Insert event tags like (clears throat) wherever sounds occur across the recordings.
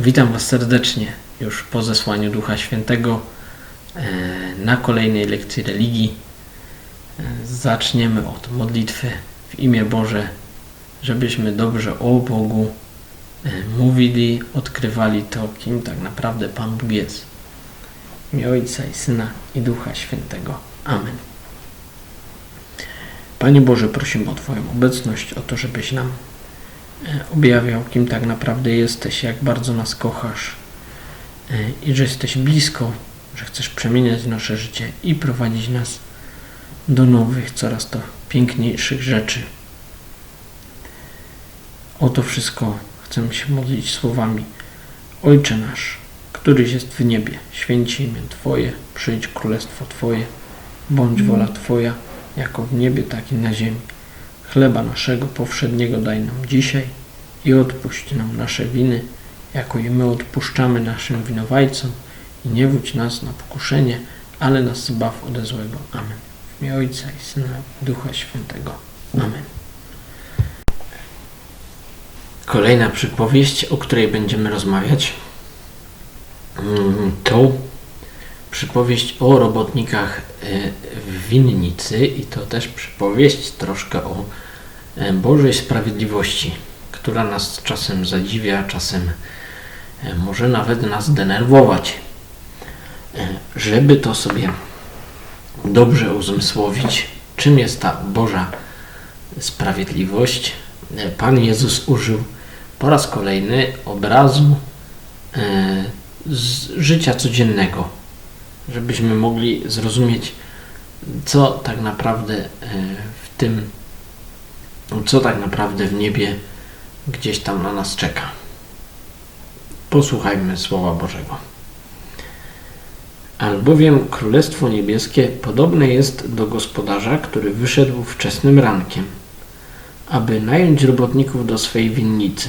Witam Was serdecznie już po zesłaniu Ducha Świętego e, na kolejnej lekcji religii. E, Zaczniemy od modlitwy w imię Boże, żebyśmy dobrze o Bogu e, mówili, odkrywali to, kim tak naprawdę Pan Bóg jest. W Ojca i Syna i Ducha Świętego. Amen. Panie Boże, prosimy o Twoją obecność, o to, żebyś nam objawiał, kim tak naprawdę jesteś, jak bardzo nas kochasz e, i że jesteś blisko, że chcesz przemieniać nasze życie i prowadzić nas do nowych, coraz to piękniejszych rzeczy. O to wszystko chcemy się modlić słowami Ojcze nasz, któryś jest w niebie, święci imię Twoje, przyjdź królestwo Twoje, bądź wola Twoja, jako w niebie, tak i na ziemi. Chleba naszego powszedniego daj nam dzisiaj i odpuść nam nasze winy, jako i my odpuszczamy naszym winowajcom i nie wódź nas na pokuszenie, ale nas zbaw ode złego. Amen. W imię Ojca i Syna i Ducha Świętego. Amen. Kolejna przypowieść, o której będziemy rozmawiać, mm, to przypowieść o robotnikach e, w winnicy i to też przypowieść troszkę o e, Bożej sprawiedliwości, która nas czasem zadziwia, czasem e, może nawet nas denerwować. Żeby to sobie dobrze uzmysłowić, czym jest ta Boża sprawiedliwość, Pan Jezus użył po raz kolejny obrazu z życia codziennego, żebyśmy mogli zrozumieć, co tak naprawdę e, w tym, co tak naprawdę w niebie gdzieś tam na nas czeka. Posłuchajmy Słowa Bożego. Albowiem Królestwo Niebieskie podobne jest do gospodarza, który wyszedł wczesnym rankiem, aby nająć robotników do swej winnicy.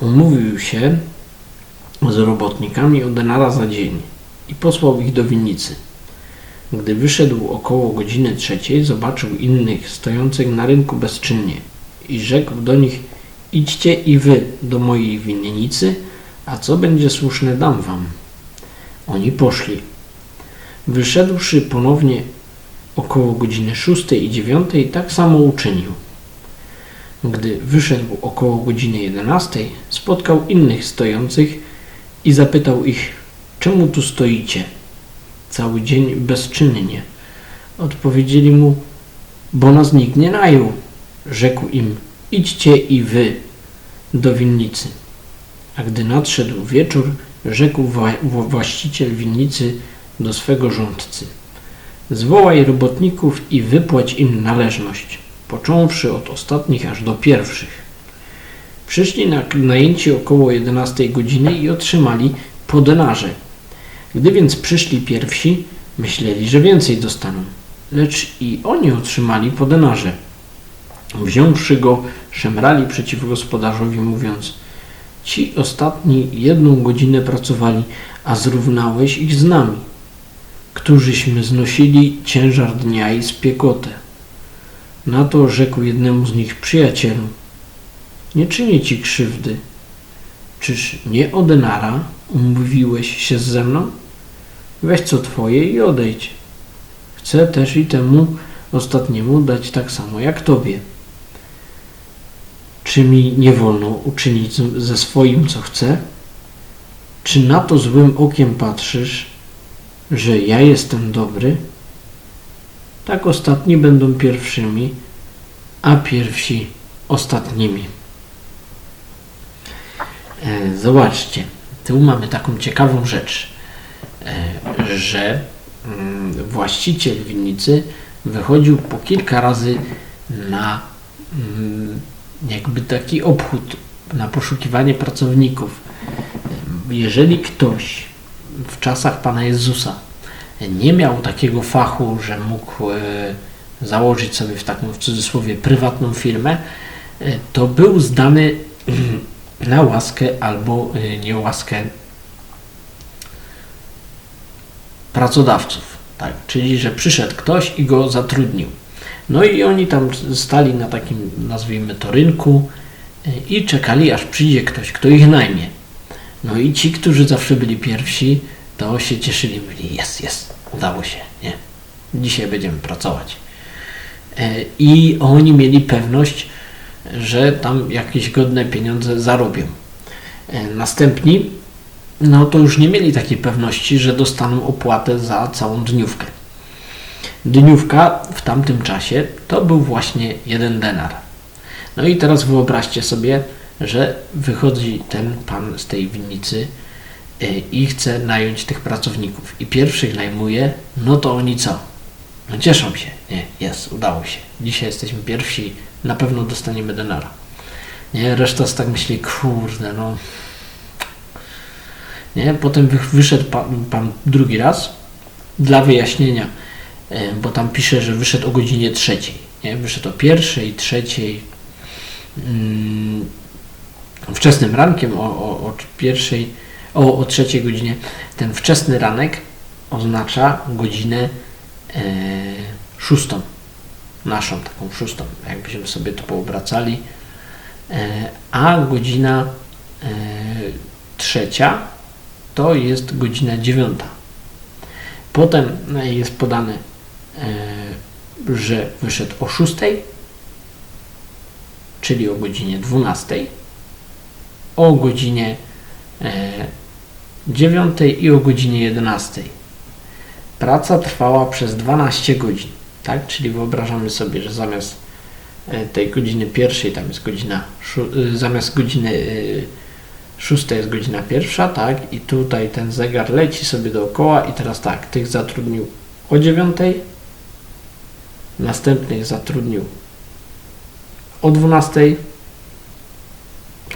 Umówił się z robotnikami o denara za dzień i posłał ich do winnicy. Gdy wyszedł około godziny trzeciej, zobaczył innych stojących na rynku bezczynnie i rzekł do nich: Idźcie i wy do mojej winnicy, a co będzie słuszne, dam wam. Oni poszli. Wyszedłszy ponownie około godziny szóstej i dziewiątej, tak samo uczynił. Gdy wyszedł około godziny jedenastej, spotkał innych stojących i zapytał ich, czemu tu stoicie? Cały dzień bezczynnie. Odpowiedzieli mu, bo nas nikt nie najął. Rzekł im, idźcie i wy do winnicy. A gdy nadszedł wieczór, rzekł właściciel winnicy do swego rządcy. Zwołaj robotników i wypłać im należność, począwszy od ostatnich aż do pierwszych. Przyszli na najęci około 11 godziny i otrzymali po denarze. Gdy więc przyszli pierwsi, myśleli, że więcej dostaną, lecz i oni otrzymali po denarze. Wziąwszy go, szemrali przeciw gospodarzowi, mówiąc: Ci ostatni jedną godzinę pracowali, a zrównałeś ich z nami, którzyśmy znosili ciężar dnia i spiekotę. Na to rzekł jednemu z nich przyjacielu: Nie czynię ci krzywdy. Czyż nie o denara umówiłeś się ze mną? Weź co twoje i odejdź. Chcę też i temu ostatniemu dać tak samo jak tobie. Czy mi nie wolno uczynić ze swoim, co chcę? Czy na to złym okiem patrzysz, że ja jestem dobry? Tak ostatni będą pierwszymi, a pierwsi ostatnimi. E, zobaczcie, tu mamy taką ciekawą rzecz, e, że mm, właściciel winnicy wychodził po kilka razy na mm, jakby taki obchód, na poszukiwanie pracowników. Jeżeli ktoś w czasach Pana Jezusa nie miał takiego fachu, że mógł e, założyć sobie w taką w cudzysłowie prywatną firmę, to był zdany (clears throat) na łaskę albo y, niełaskę pracodawców. Tak? Czyli, że przyszedł ktoś i go zatrudnił. No i oni tam stali na takim, nazwijmy to, rynku y, i czekali, aż przyjdzie ktoś, kto ich najmie. No i ci, którzy zawsze byli pierwsi, to się cieszyli, mówili, jest, jest, udało się, nie? Dzisiaj będziemy pracować. E, I oni mieli pewność, że tam jakieś godne pieniądze zarobią. E, Następni, no to już nie mieli takiej pewności, że dostaną opłatę za całą dniówkę. Dniówka w tamtym czasie to był właśnie jeden denar. No i teraz wyobraźcie sobie, że wychodzi ten pan z tej winnicy y, i chce nająć tych pracowników. I pierwszych najmuje, no to oni co? No cieszą się. Nie, jest, udało się. Dzisiaj jesteśmy pierwsi, na pewno dostaniemy denara. Nie, reszta z tak myśli, kurde, no. Nie, potem wy- wyszedł pan, pan drugi raz dla wyjaśnienia, y, bo tam pisze, że wyszedł o godzinie trzeciej. Nie, wyszedł o pierwszej, trzeciej. Mm, wczesnym rankiem o, o, o pierwszej, o, o trzeciej godzinie. Ten wczesny ranek oznacza godzinę e, szóstą, naszą taką szóstą, jakbyśmy sobie to poobracali, e, a godzina e, trzecia to jest godzina dziewiąta. Potem e, jest podane, e, że wyszedł o szóstej, czyli o godzinie 12, o godzinie e, 9 i o godzinie 11. Praca trwała przez 12 godzin, tak? Czyli wyobrażamy sobie, że zamiast e, tej godziny pierwszej tam jest godzina, e, zamiast godziny e, szóstej jest godzina pierwsza, tak? I tutaj ten zegar leci sobie dookoła i teraz tak, tych zatrudnił o 9, następnych zatrudnił o 12,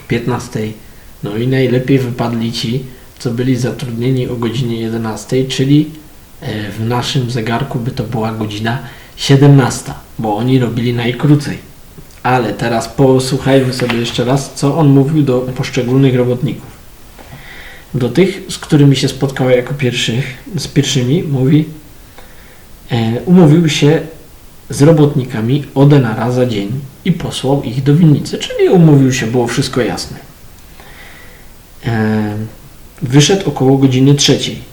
15. No i najlepiej wypadli ci, co byli zatrudnieni o godzinie 11, czyli w naszym zegarku by to była godzina 17, bo oni robili najkrócej. Ale teraz posłuchajmy sobie jeszcze raz, co on mówił do poszczególnych robotników. Do tych, z którymi się spotkał jako pierwszych, z pierwszymi, mówi, e, umówił się z robotnikami o denara za dzień i posłał ich do winnicy, czyli umówił się, było wszystko jasne. E, Wyszedł około godziny trzeciej.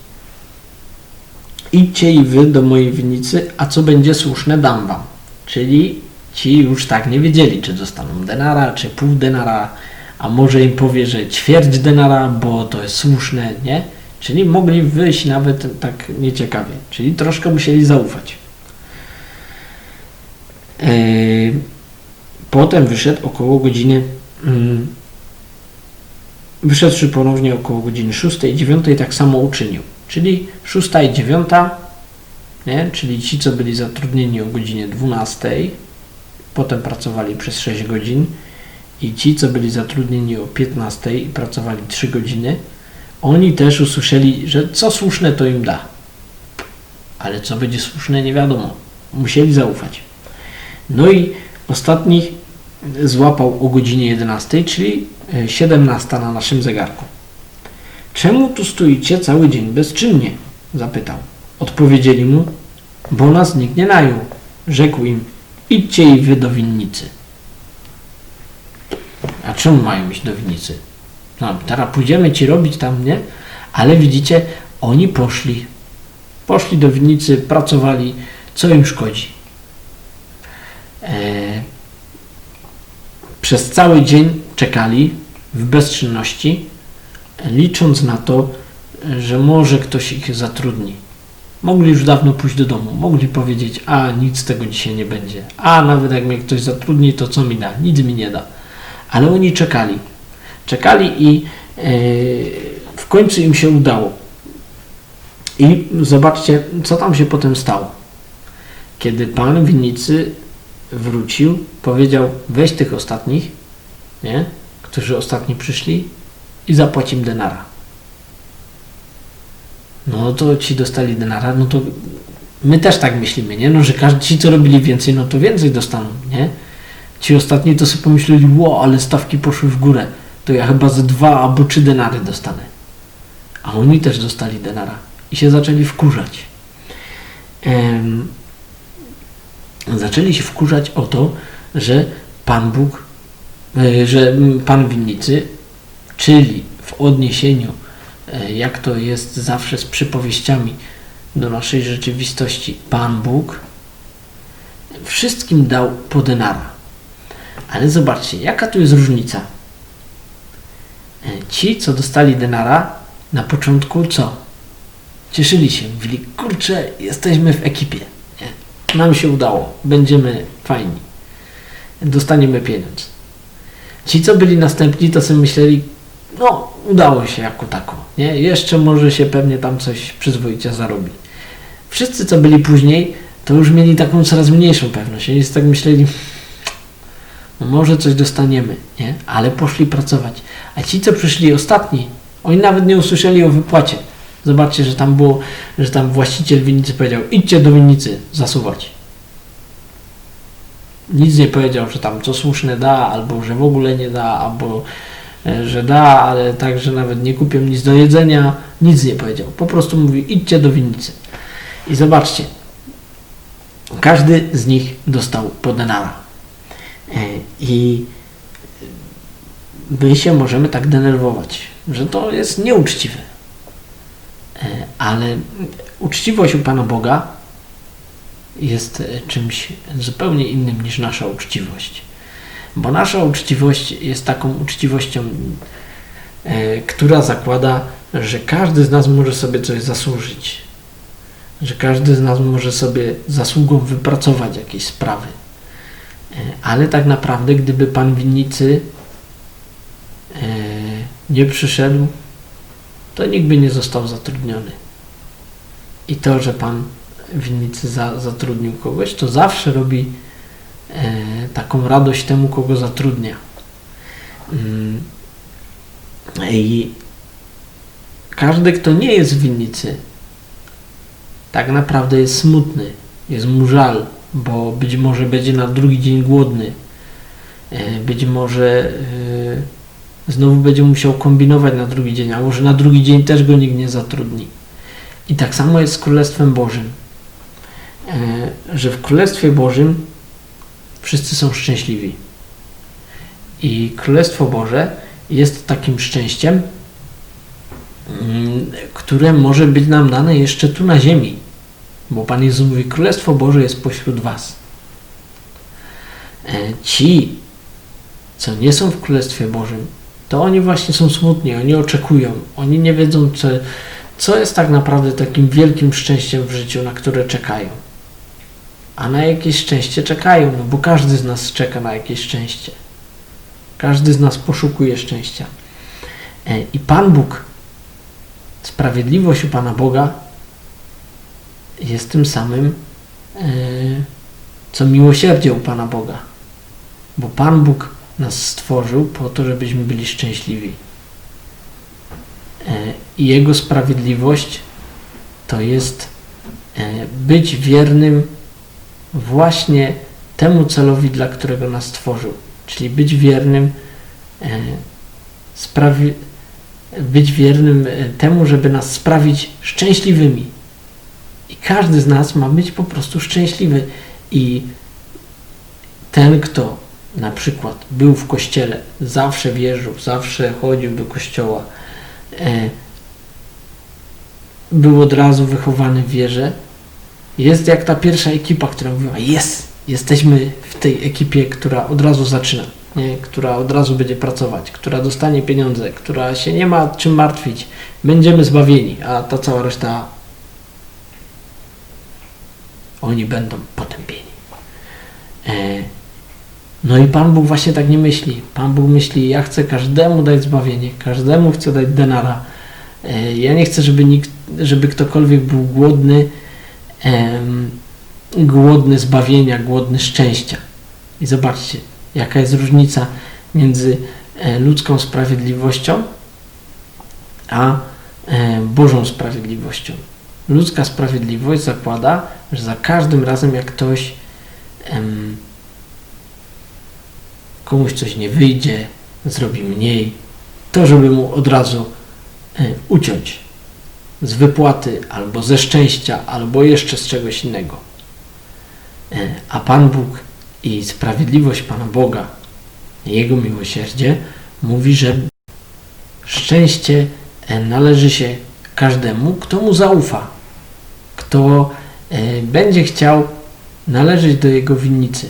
Idźcie i wy do mojej winnicy, a co będzie słuszne dam wam. Czyli ci już tak nie wiedzieli, czy dostaną denara, czy pół denara, a może im powie, że ćwierć denara, bo to jest słuszne, nie? Czyli mogli wyjść nawet tak nieciekawie. Czyli troszkę musieli zaufać. Yy, Potem wyszedł około godziny. mm, Wyszedłszy ponownie około godziny 6 i 9 tak samo uczynił. Czyli 6 i 9, nie? czyli ci, co byli zatrudnieni o godzinie 12, potem pracowali przez 6 godzin i ci, co byli zatrudnieni o 15 i pracowali 3 godziny, oni też usłyszeli, że co słuszne to im da. Ale co będzie słuszne nie wiadomo. Musieli zaufać. No i ostatnich złapał o godzinie 11, czyli e, 17 na naszym zegarku. Czemu tu stoicie cały dzień bezczynnie? zapytał. Odpowiedzieli mu, bo nas nikt nie najął. Rzekł im, idźcie i wy do winnicy. A czemu mają iść do winnicy? No, teraz pójdziemy ci robić tam, nie? Ale widzicie, oni poszli. Poszli do winnicy, pracowali, co im szkodzi. E, przez cały dzień czekali w bezczynności, licząc na to, że może ktoś ich zatrudni. Mogli już dawno pójść do domu, mogli powiedzieć, a nic z tego dzisiaj nie będzie, a nawet jak mnie ktoś zatrudni, to co mi da? Nic mi nie da. Ale oni czekali. Czekali i e, w końcu im się udało. I zobaczcie, co tam się potem stało. Kiedy pan winnicy wrócił, powiedział: Weź tych ostatnich, nie? którzy ostatni przyszli, i zapłać im denara. No to ci dostali denara, no to my też tak myślimy, nie? No, że każdy, ci, co robili więcej, no to więcej dostaną, nie? Ci ostatni to sobie pomyśleli, ło, ale stawki poszły w górę, to ja chyba ze dwa albo trzy denary dostanę. A oni też dostali denara i się zaczęli wkurzać. Em, zaczęli się wkurzać o to, że Pan Bóg, e, że Pan winnicy, czyli w odniesieniu, e, jak to jest zawsze z przypowieściami do naszej rzeczywistości, Pan Bóg wszystkim dał po denara. Ale zobaczcie, jaka tu jest różnica. E, Ci, co dostali denara, na początku co? Cieszyli się, mówili, kurczę, jesteśmy w ekipie. Nam się udało, będziemy fajni. Dostaniemy pieniądz. Ci, co byli następni, to sobie myśleli, no, udało się jako tako. Nie? Jeszcze może się pewnie tam coś przyzwoicie zarobi. Wszyscy, co byli później, to już mieli taką coraz mniejszą pewność. Oni tak myśleli, no może coś dostaniemy, nie? Ale poszli pracować. A ci, co przyszli ostatni, oni nawet nie usłyszeli o wypłacie. Zobaczcie, że tam było, że tam właściciel winnicy powiedział, idźcie do winnicy zasuwać. Nic nie powiedział, że tam co słuszne da, albo że w ogóle nie da, albo że da, ale tak, że nawet nie kupią nic do jedzenia. Nic nie powiedział. Po prostu mówi, idźcie do winnicy. I zobaczcie, każdy z nich dostał po denara. E, I my się możemy tak denerwować, że to jest nieuczciwe. E, Ale uczciwość u Pana Boga jest e, czymś zupełnie innym niż nasza uczciwość. Bo nasza uczciwość jest taką uczciwością, e, która zakłada, że każdy z nas może sobie coś zasłużyć. Że każdy z nas może sobie zasługą wypracować jakieś sprawy. E, Ale tak naprawdę, gdyby pan winnicy e, nie przyszedł, to nikt by nie został zatrudniony. I to, że pan winnicy za, zatrudnił kogoś, to zawsze robi taką radość temu, kogo zatrudnia. Mm. I każdy, kto nie jest w winnicy, tak naprawdę jest smutny, jest mu żal, bo być może będzie na drugi dzień głodny, E, być może e, znowu będzie musiał kombinować na drugi dzień, a może na drugi dzień też go nikt nie zatrudni. I tak samo jest z Królestwem Bożym, E, że w Królestwie Bożym wszyscy są szczęśliwi. I Królestwo Boże jest takim szczęściem, mm, które może być nam dane jeszcze tu na ziemi. Bo Pan Jezus mówi, Królestwo Boże jest pośród Was. E, Ci, co nie są w Królestwie Bożym, to oni właśnie są smutni, oni oczekują, oni nie wiedzą, co, co jest tak naprawdę takim wielkim szczęściem w życiu, na które czekają. A na jakieś szczęście czekają, no bo każdy z nas czeka na jakieś szczęście. Każdy z nas poszukuje szczęścia. E, I Pan Bóg, sprawiedliwość u Pana Boga jest tym samym, e, co miłosierdzie u Pana Boga. Bo Pan Bóg nas stworzył po to, żebyśmy byli szczęśliwi. E, I Jego sprawiedliwość to jest być wiernym właśnie temu celowi, dla którego nas stworzył. Czyli być wiernym, e, sprawi, być wiernym e, temu, żeby nas sprawić szczęśliwymi. I każdy z nas ma być po prostu szczęśliwy. I ten, kto na przykład był w kościele, zawsze wierzył, zawsze chodził do kościoła, e, był od razu wychowany w wierze, jest jak ta pierwsza ekipa, która mówiła, jest, jesteśmy w tej ekipie, która od razu zaczyna, nie? która od razu będzie pracować, która dostanie pieniądze, która się nie ma czym martwić, będziemy zbawieni, a ta cała reszta oni będą potępieni. E, no i Pan Bóg właśnie tak nie myśli. Pan Bóg myśli, ja chcę każdemu dać zbawienie, każdemu chcę dać denara. E, ja nie chcę, żeby, nikt, żeby ktokolwiek był głodny, głodny zbawienia, głodny szczęścia. I zobaczcie, jaka jest różnica między e, ludzką sprawiedliwością a e, Bożą sprawiedliwością. Ludzka sprawiedliwość zakłada, że za każdym razem, jak ktoś em, komuś coś nie wyjdzie, zrobi mniej, to żeby mu od razu e, uciąć z wypłaty, albo ze szczęścia, albo jeszcze z czegoś innego. E, A Pan Bóg i sprawiedliwość Pana Boga, Jego miłosierdzie mówi, że Szczęście e, należy się każdemu, kto mu zaufa, kto e, będzie chciał należeć do jego winnicy.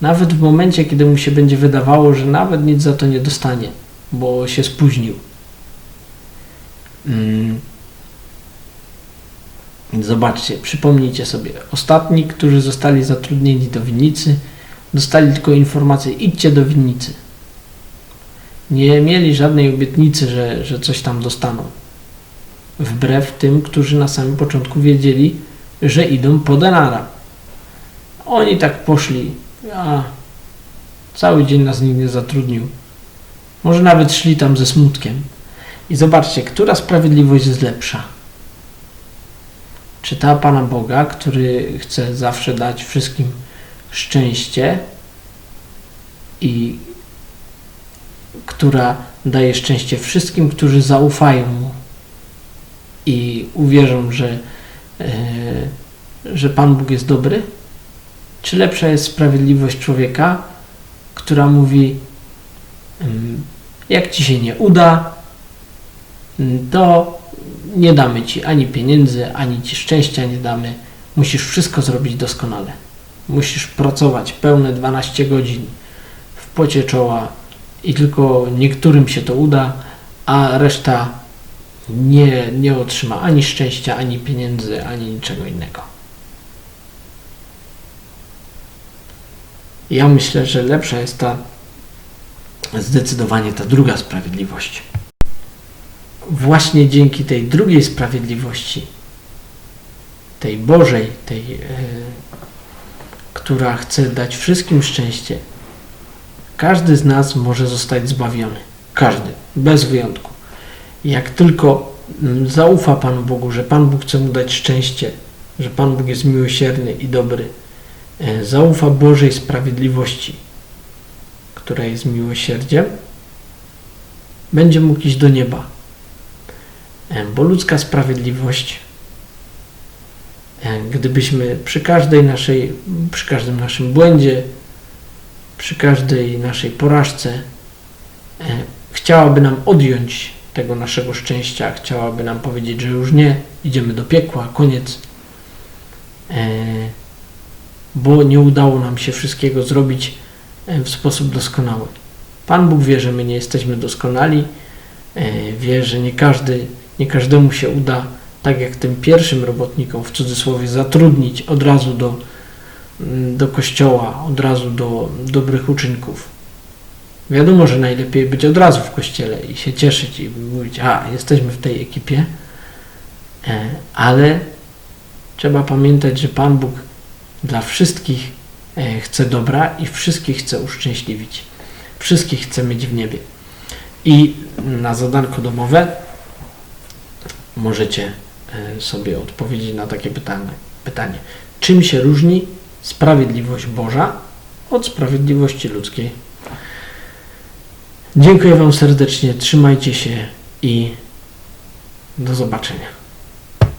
Nawet w momencie, kiedy mu się będzie wydawało, że nawet nic za to nie dostanie, bo się spóźnił. Mm. Zobaczcie, przypomnijcie sobie. Ostatni, którzy zostali zatrudnieni do winnicy, dostali tylko informację: idźcie do winnicy. Nie mieli żadnej obietnicy, że, że coś tam dostaną. Wbrew tym, którzy na samym początku wiedzieli, że idą po denara. Oni tak poszli, a cały dzień nas nikt nie zatrudnił. Może nawet szli tam ze smutkiem. I zobaczcie, która sprawiedliwość jest lepsza. Czy ta Pana Boga, który chce zawsze dać wszystkim szczęście i która daje szczęście wszystkim, którzy zaufają Mu i uwierzą, że, e, że Pan Bóg jest dobry? Czy lepsza jest sprawiedliwość człowieka, która mówi, mm, jak ci się nie uda, to nie damy ci ani pieniędzy, ani ci szczęścia nie damy. Musisz wszystko zrobić doskonale. Musisz pracować pełne 12 godzin w pocie czoła i tylko niektórym się to uda, a reszta nie, nie otrzyma ani szczęścia, ani pieniędzy, ani niczego innego. Ja myślę, że lepsza jest ta zdecydowanie ta druga sprawiedliwość. Właśnie dzięki tej drugiej sprawiedliwości, tej Bożej, tej, e, która chce dać wszystkim szczęście, każdy z nas może zostać zbawiony. Każdy, bez wyjątku. Jak tylko zaufa Panu Bogu, że Pan Bóg chce mu dać szczęście, że Pan Bóg jest miłosierny i dobry, e, zaufa Bożej sprawiedliwości, która jest miłosierdziem, będzie mógł iść do nieba. E, Bo ludzka sprawiedliwość, e, gdybyśmy przy każdej naszej, przy każdym naszym błędzie, przy każdej naszej porażce e, chciałaby nam odjąć tego naszego szczęścia, chciałaby nam powiedzieć, że już nie, idziemy do piekła, koniec, bo nie udało nam się wszystkiego zrobić w sposób doskonały. Pan Bóg wie, że my nie jesteśmy doskonali, wie, że nie, każdy, nie każdemu się uda, tak jak tym pierwszym robotnikom, w cudzysłowie, zatrudnić od razu do, mm, do kościoła, od razu do dobrych uczynków. Wiadomo, że najlepiej być od razu w kościele i się cieszyć i mówić, a jesteśmy w tej ekipie, e, ale trzeba pamiętać, że Pan Bóg dla wszystkich e, chce dobra i wszystkich chce uszczęśliwić. Wszystkich chce mieć w niebie. I na zadanko domowe możecie e, sobie odpowiedzieć na takie pytanie. pytanie. Czym się różni sprawiedliwość Boża od sprawiedliwości ludzkiej? Dziękuję Wam serdecznie, trzymajcie się i do zobaczenia.